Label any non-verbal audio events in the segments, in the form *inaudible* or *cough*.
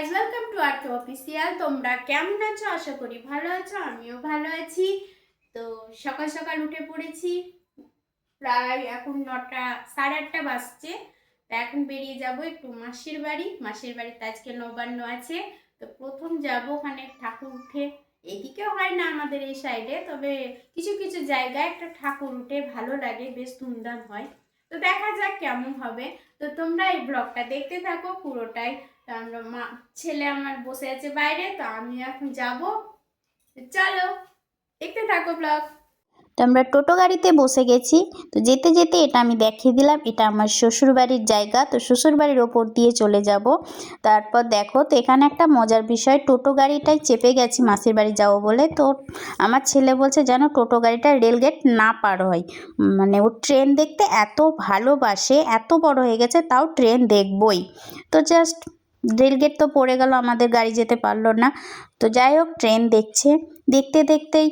Guys welcome to earth official তোমরা কেমন আছো? আশা করি ভালো আছো, আমিও ভালো আছি। তো সকাল সকাল উঠে পড়েছি। প্রায় এখন নটা, সাড়ে আটটা বাজছে। তো এখন বেরিয়ে যাব একটু মাসির বাড়ি। মাসির বাড়িতে আজকে নবান্ন আছে। তো প্রথম যাব ওখানে ঠাকুর উঠে। এদিকে হয় না আমাদের এই সাইডে তবে কিছু কিছু জায়গায় একটা ঠাকুর উঠে ভালো লাগে, বেশ ধুমধাম হয়। তো দেখা যাক কেমন হবে। তো তোমরা এই ব্লগটা দেখতে থাকো, পুরোটাই তো আমরা মা, ছেলে আমার বসে আছে বাইরে, তো আমি এখন যাব। চলো, দেখতে থাকো ব্লগ তো আমরা টোটো গাড়িতে বসে গেছি। তো যেতে যেতে এটা আমি দেখিয়ে দিলাম, এটা আমার শ্বশুরবাড়ির জায়গা। তো শ্বশুরবাড়ির ওপর দিয়ে চলে যাব। তারপর দেখো, তো এখানে একটা মজার বিষয়, টোটো গাড়িটাই চেপে গেছি মাসির বাড়ি যাব বলে। তো আমার ছেলে বলছে যেন টোটো গাড়িটা রেলগেট না পার হয়। মানে ও ট্রেন দেখতে এত ভালোবাসে, এত বড় হয়ে গেছে, তাও ট্রেন দেখবই। তো জাস্ট রেলগেট তো পড়ে গেল, আমাদের গাড়ি যেতে পারল না। তো যাই হোক, ট্রেন দেখছে। দেখতে দেখতেই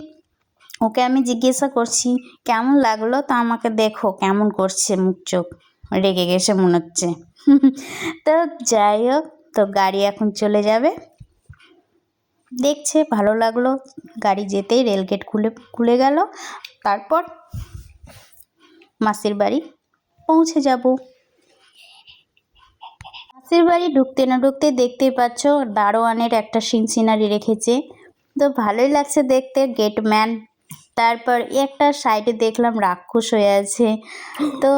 ওকে আমি জিজ্ঞাসা করছি, কেমন লাগল? তা আমাকে দেখো, কেমন করছে মুখ চোখ? রেগে গেছে, মনে হচ্ছে। *laughs* তো যাই হোক, তো গাড়ি এখন চলে যাবে। দেখছে, ভালো লাগল। গাড়ি যেতেই রেলগেট খুলে খুলে গেল। তারপর মাসির বাড়ি পৌঁছে যাব। মাসির বাড়ি ঢুকতে না ঢুকতে দেখতেই পাচ্ছ দারোয়ানের একটা সিন সিনারি রেখেছে। তো ভালোই লাগছে দেখতে গেটম্যান তারপর একটা সাইডে দেখলাম রাক্ষস হয়ে আছে। তো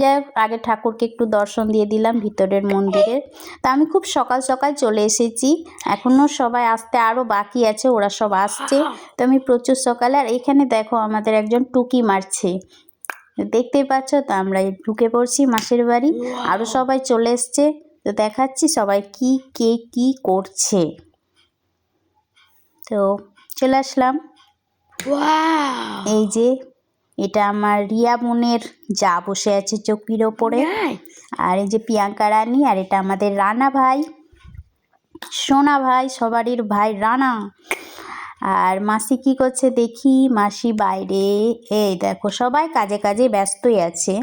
যাই আগে ঠাকুরকে একটু দর্শন দিয়ে দিলাম ভিতরের মন্দিরের। তা আমি খুব সকাল সকাল চলে এসেছি। এখনও সবাই আসতে আরও বাকি আছে, ওরা সব আসছে। তো আমি প্রচুর সকালে, আর এখানে দেখো আমাদের একজন টুকি মারছে। দেখতেই পাচ্ছ তো আমরা ঢুকে পড়ছি মাসির বাড়ি। আরও সবাই চলে এসছে। তো দেখাচ্ছি সবাই কি কে কি করছে। তো চলে আসলাম। এই যে এটা আমার রিয়া বোনের যা বসে আছে চকির ওপরে। আর এই যে প্রিয়াঙ্কা রানী আর এটা আমাদের রানা ভাই। সোনা ভাই সবারই ভাই রানা। আর মাসি কি করছে দেখি মাসি বাইরে। এই দেখো সবাই কাজে কাজে ব্যস্তই আছে।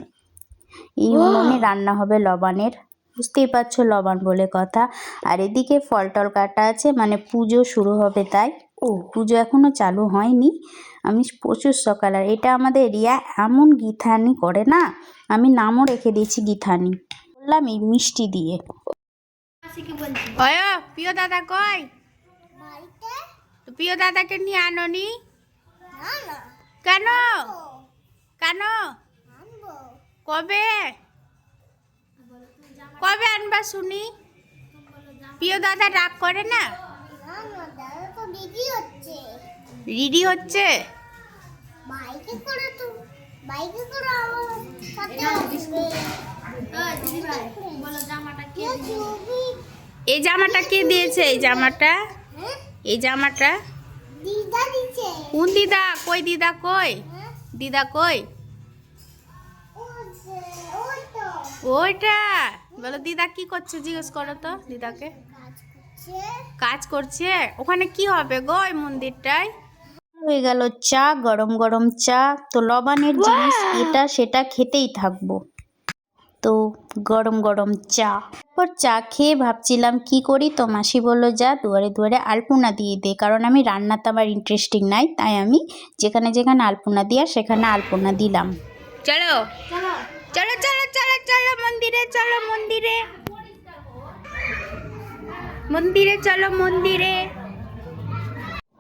এই উনুনে রান্না হবে লবণের। বুঝতেই পারছ লবণ বলে কথা। আর এদিকে ফল টল কাটা আছে মানে পুজো শুরু হবে তাই। ও পুজো এখনও চালু হয়নি। আমি প্রচুর সকাল আর এটা আমাদের রিয়া এমন গীতানি করে না আমি নামও রেখে দিয়েছি গীতানি বললাম এই মিষ্টি দিয়ে। অয় প্রিয় দাদা কই? প্রিয় দাদাকে নিয়ে আনোনি? কেন? কেন? কবে? কবে আনবা শুনি প্রিয় দাদা রাগ করে না? রিডি হচ্ছে? বাইকে করে তো বাইকে করে আমার সাথে আসবে কে ছবি এই জামাটা কে দিয়েছে? এই জামাটা? এই জামাটা? কোন দিদা? কই দিদা কই? দিদা কই? ওইটা? বলো দিদা কি করছে জিজ্ঞেস করো তো দিদাকে। কাজ করছে। ওখানে কি হবে গো ওই মন্দিরটায়? হয়ে গেল চা গরম গরম চা। তো লবণের জিনিস এটা সেটা খেতেই থাকব। তো গরম গরম চা। তারপর চা খেয়ে ভাবছিলাম কি করি? তো মাসি বলল যা দুয়ারে দুয়ারে আলপনা দিয়ে দে। কারণ আমি রান্নাতে আমার ইন্টারেস্টিং নাই তাই আমি যেখানে যেখানে আলপনা দিয়া সেখানে আলপনা দিলাম। চলো। চলো চলো চলো মন্দিরে চলো মন্দিরে। মন্দিরে, চলো মন্দিরে।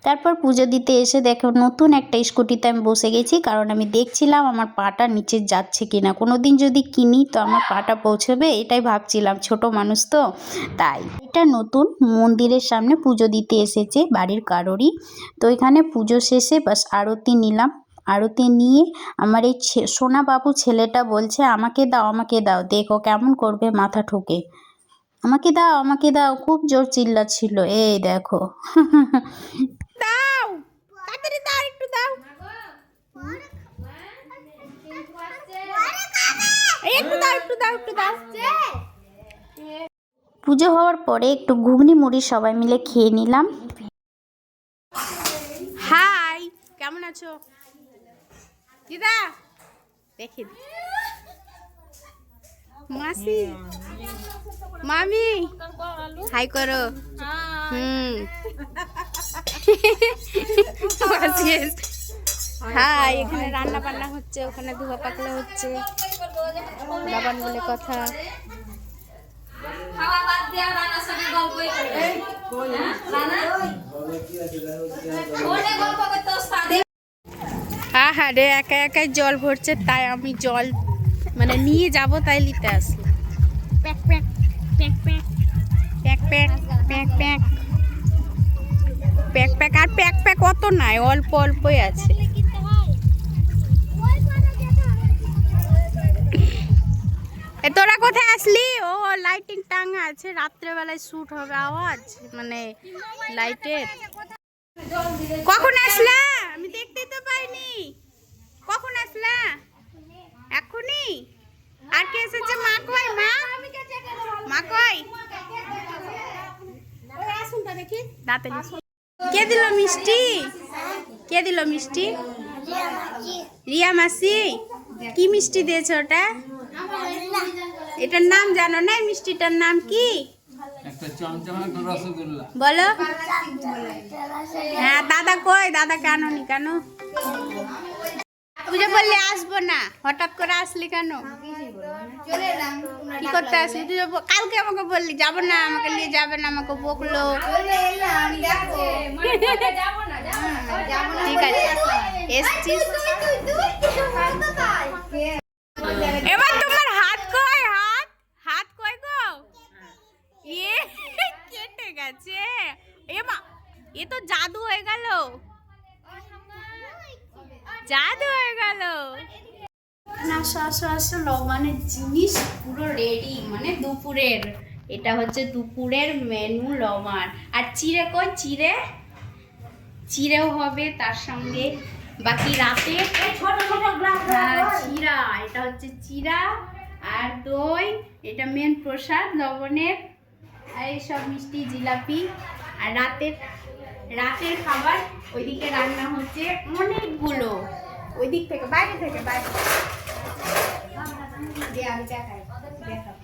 তারপর পুজো দিতে এসে দেখো নতুন একটা স্কুটিতে আমি বসে গেছি, কারণ আমি দেখছিলাম আমার পাটা নিচে যাচ্ছে কিনা। কোনো দিন যদি কিনি তো আমার পাটা পৌঁছবে, এটাই ভাবছিলাম, ছোট মানুষ তো, তাই। এটা নতুন মন্দিরের সামনে পুজো দিতে এসেছে বাড়ির কারোরই। তো এখানে পুজো শেষে বাস আরতি নিলাম। আরতি নিয়ে আমার এই সোনা বাবু ছেলেটা বলছে আমাকে দাও আমাকে দাও দেখো কেমন করবে মাথা ঠুকে। আমাকে দাও আমাকে দাও। খুব জোর চিল্লাচ্ছিল এই দেখো। দাও তাড়াতাড়ি দাও একটু দাও। একটু দাও একটু দাও একটু দাও। পুজো হওয়ার পরে একটু ঘুগনি মুড়ি সবাই মিলে খেয়ে নিলাম। হাই কেমন আছো? দিদা। দেখে। দি মাসি। মামি। হাই করো। হুম। হাই এখানে রান্না বান্না হচ্ছে ওখানে ধোয়া পাকলা হচ্ছে। বাবান বলে কথা। হ্যাঁ? হ্যাঁ রে একা একাই জল ভরছে তাই আমি জল মানে নিয়ে যাব তাই নিতে আসলাম প্যাক pack pack pack. Pack pack pack pack. Pack pack আর প্যাক প্যাক অত নাই অল্প অল্পই আছে। তোরা কোথায় আসলি? ও লাইটিং টাঙা আছে রাত্রেবেলায় শ্যুট হবে আওয়াজ মানে লাইটের কখন আসলা আমি দেখতেই তো পাইনি কখন আসলা? এখনই আর কে এসেছে? মা কই মা? মা কই? কে দিল মিষ্টি? কে দিল মিষ্টি? রিয়া মাসি? কি মিষ্টি দিয়েছে ওটা? এটার নাম জানো না মিষ্টিটার নাম কি? বলো। হ্যাঁ দাদা কই? দাদা কেন নি কেন? তুই বললি আসব না হঠাৎ করে আসলি কেন কি করতে আসলি তুই কালকে আমাকে বললি যাব না আমাকে নিয়ে যাবে না আমাকে বকলো ঠিক আছে এসছিস এবার তোমার হাত কই হাত হাত কই গো এ কেটে গেছে এমা এ তো জাদু হয়ে গেল জাদু হয়ে গেল আসো আসো আসো লবণের জিনিস পুরো রেডি মানে দুপুরের। এটা হচ্ছে দুপুরের মেনু লবণ আর চিড়ে কই? চিড়ে? চিড়েও হবে তার সঙ্গে। বাকি রাতে চিরা এটা হচ্ছে চিরা আর দই এটা মেন প্রসাদ লবণের। আর এইসব মিষ্টি জিলাপি। আর রাতের রাতের খাবার ওইদিকে রান্না হচ্ছে অনেকগুলো। ওই দিক থেকে বাইরে থেকে বাইরে। দে আমি দেখাই দেখাও।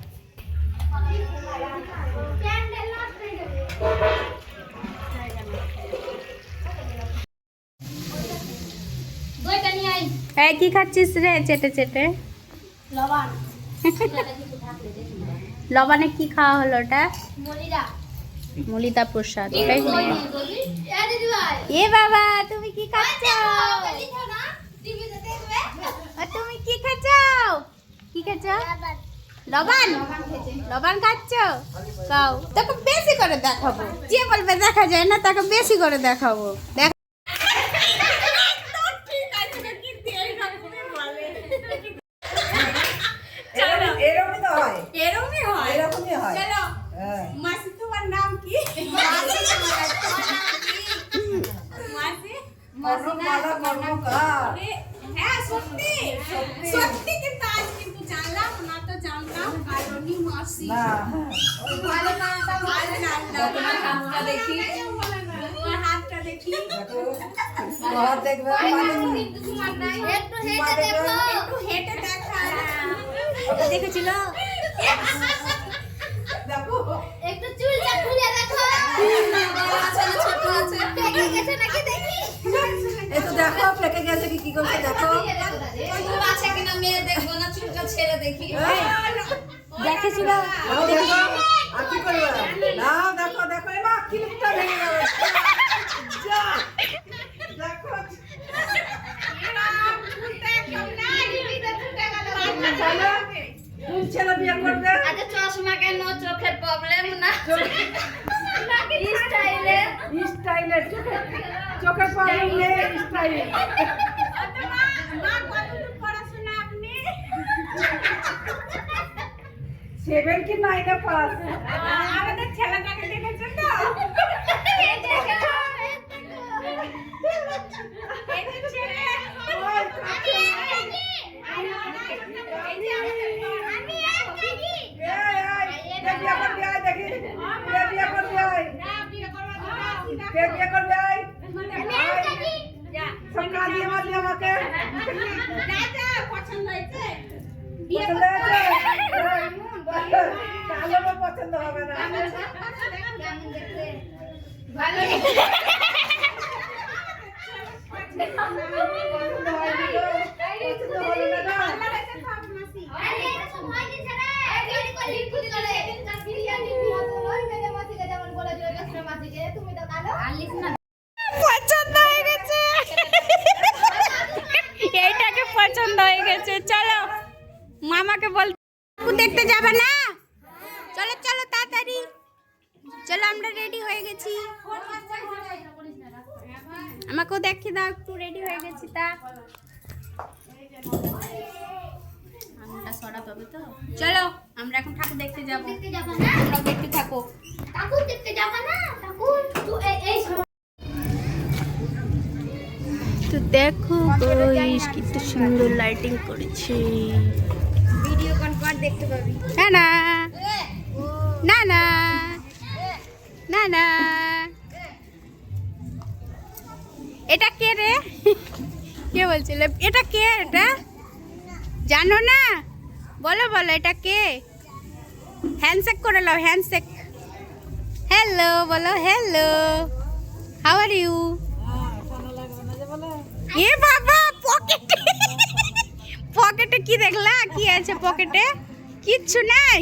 এই কি খাচ্ছিস রে চেটে চেটে? লবণে। কি খাওয়া হলো ওটা? মলিদা। প্রসাদ এ বাবা তুমি কি খাচ্ছ? তুমি কি খাচ্ছাও কি খাচ্ছাও লবণ। লবণ খাচ্ছ? কাও তাকে বেশি করে দেখাবো। যে বলবে দেখা যায় না তাকে বেশি করে দেখাবো। দেখ সত্যি কিন্তু আজ কিন্তু জানলাম না তো জানলাম কারণই মাসি না ভালো না ভালো না তোমার হাতটা দেখি তোমার হাতটা দেখি দেখো ঘর দেখবে মানে একটু হেঁটে দেখো একটু হেঁটে দেখা দেখেছিল দেখো ফেটে গেছে কি কি করছে দেখো। চুল আছে কিনা মেয়ে দেখব না চুলটা ছেড়ে দেখি। দেখেছি না দেখো। আর কি করবে? না দেখো দেখো। এ মা কিলিপটা ভেঙে গেল। যা। দেখো। চোখের প্রবলেম না। স্টাইলে স্টাইলে চোখের প্রবলেম নেই স্টাইল সেভেন কি নাইনে পাস আমাদের ছেলেটাকে দেখেছেন তো বিয়ে করবি বললি আমাকে? পছন্দ হয়েছে? পছন্দ হবে না। সরা তো? চলো আমরা এখন ঠাকুর দেখতে যাব। তোমরা দেখতে থাকো। ঠাকুর দেখতে যাবা না? ঠাকুর তুই এই তো দেখো গাইস কত সুন্দর লাইটিং করেছে। ভিডিও কল কর দেখতে পাবি। না না না না না না এটা কে রে? কে বলছিল? এটা কে? এটা? জানো না? বলো বলো এটা কে? হ্যান্ডশেক করে নাও হ্যান্ডশেক হ্যালো বলো হ্যালো হাউ আর ইউ এ বাবা পকেটে পকেটে কি দেখলা? কি আছে পকেটে কিচ্ছু নাই।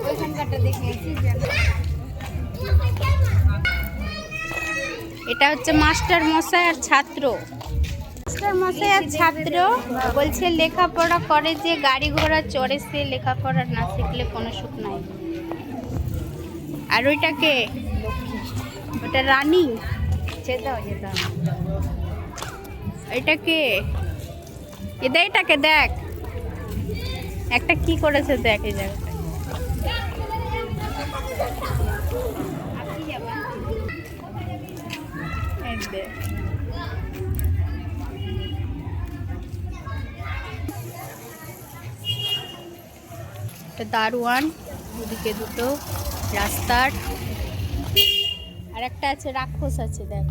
ওইখানকারটা দেখে এটা হচ্ছে মাস্টার মশাই আর ছাত্র। মাস্টার মশাই আর ছাত্র বলছে লেখাপড়া করে যে গাড়ি ঘোড়া চড়ে সে লেখাপড়া না শিখলে কোনো সুখ নাই। আর ওইটাকে ওটা রানী। যেতাও যেতাও এটাকে এদে এটাকে দেখ। একটা কি করেছে দেখ এই জায়গাটা এটা দারোয়ান, ওদিকে দুটো রাস্তার। আর একটা আছে, রাক্ষস আছে, দেখ।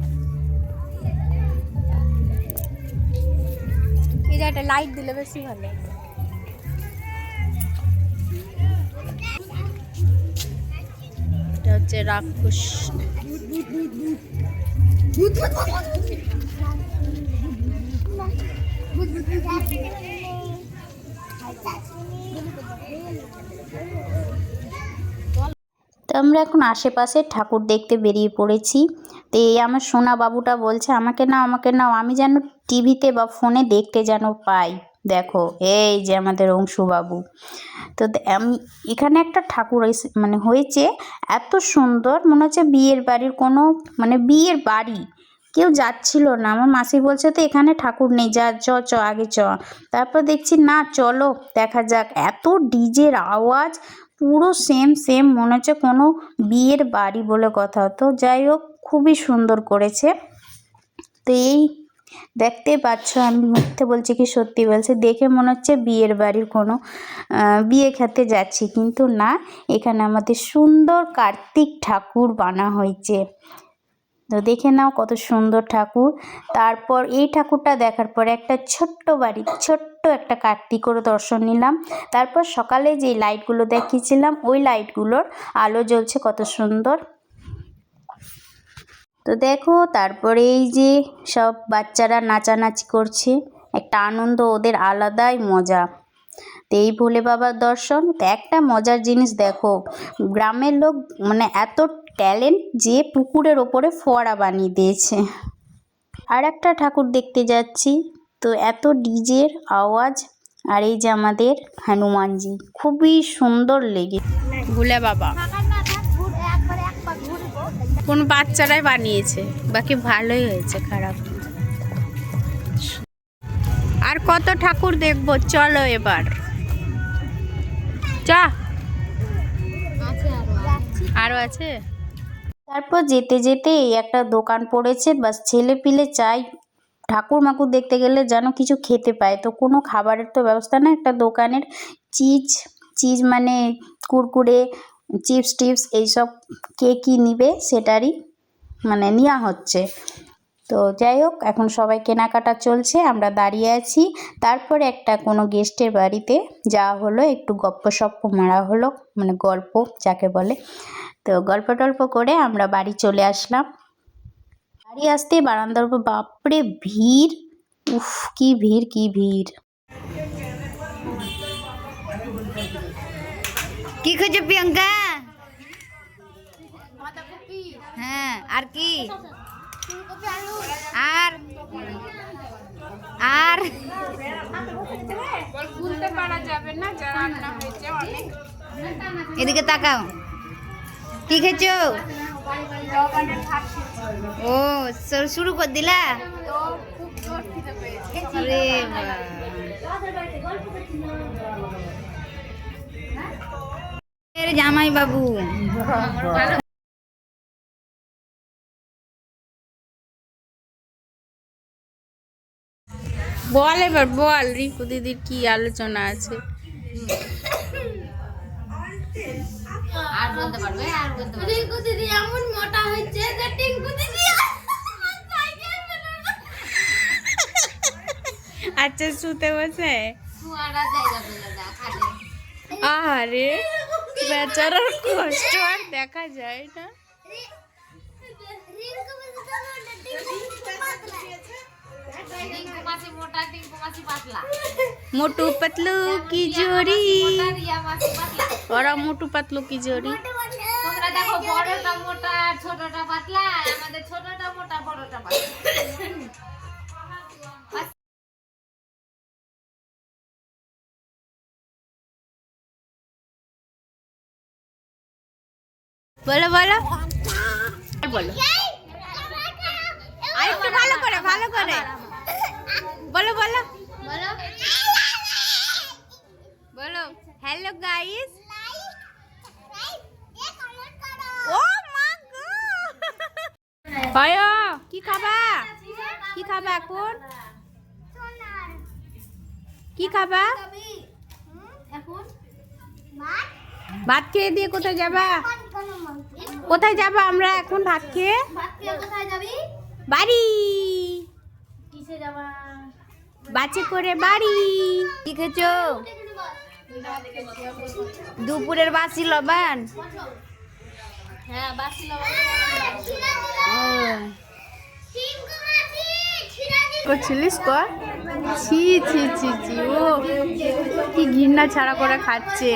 জায়গাটা লাইট দিলে, বেশি ভালো হচ্ছে রাক্ষস। তো আমরা এখন আশেপাশে ঠাকুর দেখতে বেরিয়ে পড়েছি। তো এই আমার সোনা বাবুটা বলছে, আমাকে নাও আমাকে নাও, আমি যেন টিভিতে বা ফোনে দেখতে যেন পাই। দেখো, এই যে আমাদের অংশুবাবু। তো এখানে একটা ঠাকুর মানে হয়েছে এত সুন্দর, মনে হচ্ছে বিয়ের বাড়ির কোনো মানে বিয়ের বাড়ি। কেউ যাচ্ছিল না, আমার মাসি বলছে তো এখানে ঠাকুর নেই, যা, চ চ, আগে চ। তারপর দেখছি, না, চলো, দেখা যাক। এত ডিজের আওয়াজ, পুরো সেম সেম মনে হচ্ছে কোনো বিয়ের বাড়ি বলে কথা। তো যাই হোক, খুবই সুন্দর করেছে। তো এই দেখতে পাচ্ছ, আমি মিথ্যে বলছি কি সত্যি বলছি? দেখে মনে হচ্ছে বিয়ের বাড়ির কোনো বিয়ে খেতে যাচ্ছি। কিন্তু না, এখানে আমাদের সুন্দর কার্তিক ঠাকুর বানা হয়েছে। তো দেখে নাও কত সুন্দর ঠাকুর। তারপর এই ঠাকুরটা দেখার পরে একটা ছোট্ট বাড়ি, ছোট্ট একটা কার্তিকরও দর্শন নিলাম। তারপর সকালে যে লাইটগুলো দেখিয়েছিলাম, ওই লাইটগুলোর আলো জ্বলছে কত সুন্দর। তো দেখো, তারপরে এই যে সব বাচ্চারা নাচানাচি করছে, একটা আনন্দ ওদের আলাদাই মজা। তো এই ভোলে বাবার দর্শন, তো একটা মজার জিনিস দেখো, গ্রামের লোক মানে এত ট্যালেন্ট যে পুকুরের ওপরে ফোয়ারা বানিয়ে দিয়েছে। আর একটা ঠাকুর দেখতে যাচ্ছি, তো এত ডিজের আওয়াজ, আর এই যে আমাদের হনুমানজি, খুবই সুন্দর লেগে ভোলে বাবা। কোন বাচ্চারাই বানিয়েছে। বাকি ভালোই হয়েছে, খারাপ আর কত ঠাকুর দেখব? চলো এবার। চা আছে আরও আরও আছে? তারপর যেতে যেতে এই একটা দোকান পড়েছে, বাস ছেলে পিলে চাই। ঠাকুর মাকুর দেখতে গেলে যেন কিছু খেতে পায়। তো কোনো খাবারের তো ব্যবস্থা না, একটা দোকানের চিজ চিজ মানে কুরকুরে চিপস টিপস এইসব কে কী নিবে সেটারই মানে নেওয়া হচ্ছে। তো যাই হোক, এখন সবাই কেনাকাটা চলছে, আমরা দাঁড়িয়ে আছি। তারপরে একটা কোনো গেস্টের বাড়িতে যাওয়া হলো, একটু গপ্প সপ্প মারা হলো মানে গল্প যাকে বলে। তো গল্প টল্প করে আমরা বাড়ি চলে আসলাম। বাড়ি আসতে বারান্দার বাপরে ভিড়, উফ, কি ভিড় কি ভিড়। কি খুঁজছো প্রিয়াঙ্কা হ্যাঁ আর কি আর আর ভুলতে পারা যাবে না যা রান্না হয়েছে অনেক এদিকে তাকাও কি খেয়েছো লবণের ভাত ও শু- শুরু করে দিলা তো খুব জোর খিদে পেয়েছে আরে বাবা। এর জামাই বাবু। বল এবার বল। রিকু দিদির কি আলোচনা আছে? আর বলতে পারবে আর বলতে পারবে রিঙ্কু দিদি এমন মোটা হচ্ছে যে টিঙ্কু দিদি আচ্ছা শুতে বসে। ফুয়ারা জায়গা পেলে দা খাটে আরে বেচারার কষ্ট আর দেখা যায় না। মোটা পাতলা কি জোড়ি? ওরা মোটু পাতলু কি জোড়ি? তোমরা দেখো বড়টা মোটা ছোটটা পাতলা আমাদের ছোটটা মোটা, বড়টা পাতলা। বলো বলো। বলো। আর একটু ভালো করে ভালো করে। বলো বলো। বলো। বলো। হ্যালো গাইস এ কমেন্ট করো ও মা গো। কি খাবা? কি খাবা এখন? সোনার কি খাবা? এখন ভাত। ভাত খেয়ে দিয়ে কোথায় যাবা? কোথায় যাবা আমরা এখন ভাত খেয়ে? বাড়ি। বাসে করে বাড়ি। কি খেছো দুপুরের বাসি লবান হ্যাঁ বাসি করছিলিস? কর। ছি ছি ছি ছি, ও, কি ঘৃণা ছাড়া করে খাচ্ছে।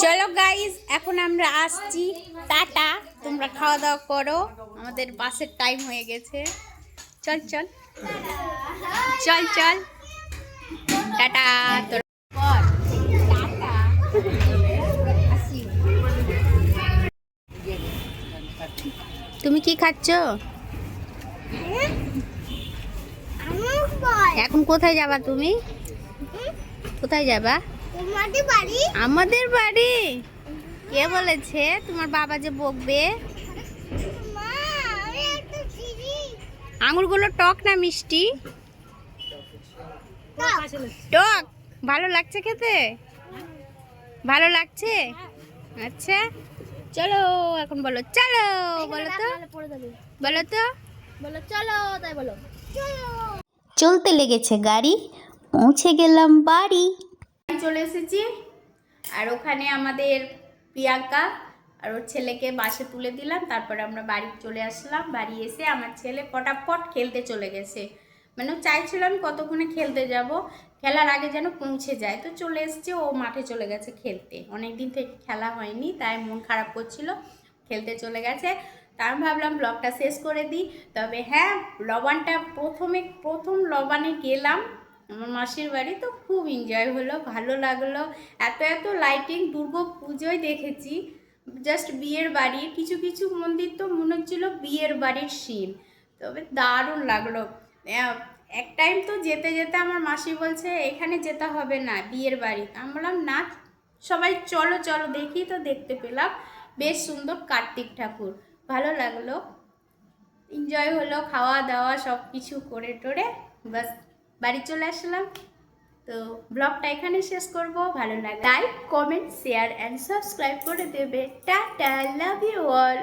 চলো গাইস এখন আমরা আসছি। টাটা, তোমরা খাওয়া দাওয়া করো। আমাদের বাসের টাইম হয়ে গেছে। চল চল। চল চল। টাটা। তুমি কি খাচ্ছ? এখন কোথায় যাবা তুমি? কোথায় যাবা? আমাদের বাড়ি। কে বলেছে? তোমার বাবা যে বকবে। আঙুরগুলো টক না মিষ্টি? টক। ভালো লাগছে খেতে? ভালো লাগছে? আচ্ছা। চলো এখন বলো চলো বলো তো। বলো তো। বলো চলো তাই বলো। চলতে লেগেছে গাড়ি পৌঁছে গেলাম বাড়ি। চলে এসেছি আর ওখানে আমাদের প্রিয়াঙ্কা আর ওর ছেলেকে বাসে তুলে দিলাম তারপরে আমরা বাড়ি চলে আসলাম। বাড়ি এসে আমার ছেলে ফটাফট খেলতে চলে গেছে। মানে ও চাইছিল আমি কতক্ষণে খেলতে যাব খেলার আগে যেন পৌঁছে যায়। তো চলে এসছে, ও মাঠে চলে গেছে খেলতে। অনেক দিন থেকে খেলা হয়নি, তাই মন খারাপ করছিল, খেলতে চলে গেছে। তার ভাবলাম ব্লগটা শেষ করে দিই। তবে হ্যাঁ লবানটা প্রথমে, প্রথম লবানে গেলাম আমার মাসির বাড়ি। তো খুব এনজয় হলো, ভালো লাগল। এত এত লাইটিং দুর্গা পুজোয় দেখেছি। জাস্ট বিয়ের বাড়ি, কিছু কিছু মন্দির তো মনে হচ্ছিল বিয়ের বাড়ির সিন তবে দারুণ লাগল। এক টাইম তো যেতে যেতে আমার মাসি বলছে, এখানে যেতে হবে না, বিয়ের বাড়ি। আমি বললাম, না, সবাই চলো চলো, দেখি তো, দেখতে পেলাম। বেশ সুন্দর কার্তিক ঠাকুর, ভালো লাগল। এনজয় হলো খাওয়া দাওয়া সব কিছু করে টোরে, বাস, বাড়ি চলে আসলাম। তো ব্লগটা এখানে শেষ করব, ভালো লাগে like comment share and subscribe করে দেবে। Tata love you all